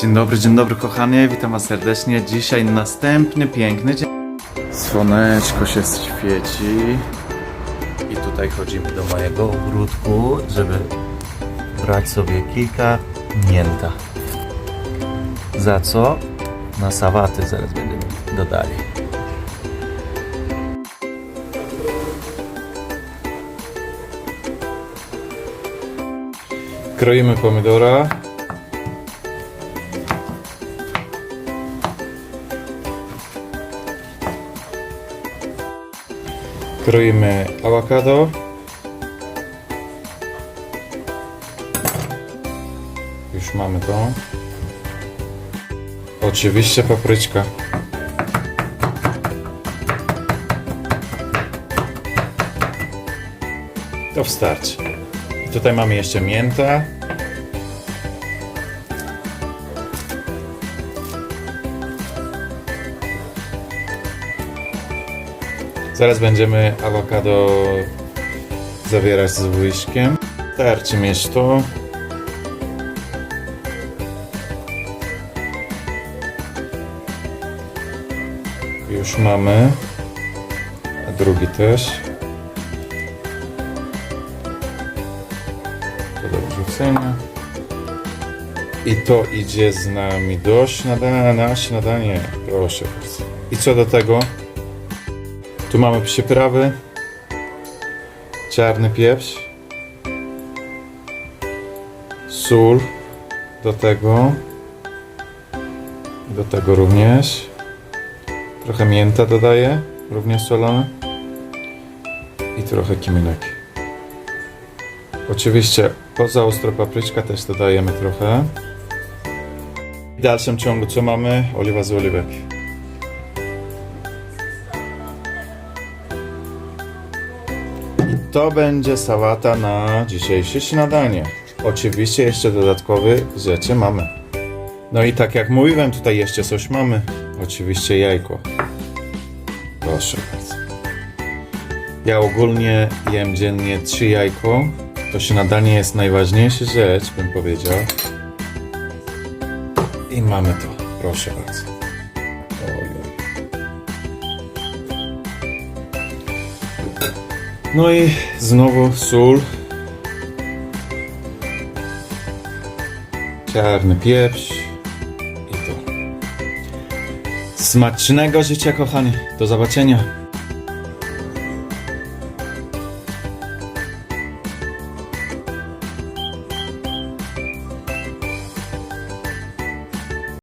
Dzień dobry, dzień dobry kochanie, witam was serdecznie. Dzisiaj następny piękny dzień. Słoneczko się świeci. I tutaj chodzimy do mojego ogródku, żeby brać sobie kilka mięta. Za co? Na sawaty zaraz będziemy dodali. Kroimy pomidora. Kroimy awokado. Już mamy to. Oczywiście papryczka. To wystarczy. I tutaj mamy jeszcze mięta. Zaraz będziemy awokado zawierać z łyżkiem. Starczy mieć to. Już mamy. A drugi też. To do wrzucenia. I to idzie z nami do śniadania, na śniadanie. Proszę. I co do tego? Tu mamy przyprawy. Czarny pieprz. Sól. Do tego. Do tego również. Trochę mięta dodaję, również solone. I trochę kiminek. Oczywiście poza ostro papryczka też dodajemy trochę. W dalszym ciągu co mamy? Oliwa z oliwek. To będzie sałata na dzisiejsze śniadanie. Oczywiście jeszcze dodatkowe rzeczy mamy. No i tak jak mówiłem, tutaj jeszcze coś mamy. Oczywiście jajko. Proszę bardzo. Ja ogólnie jem dziennie trzy jajko. To śniadanie jest najważniejsza rzecz, bym powiedział. I mamy to. Proszę bardzo. No i znowu sól. Czarny pieprz. I to. Smacznego życia, kochani. Do zobaczenia.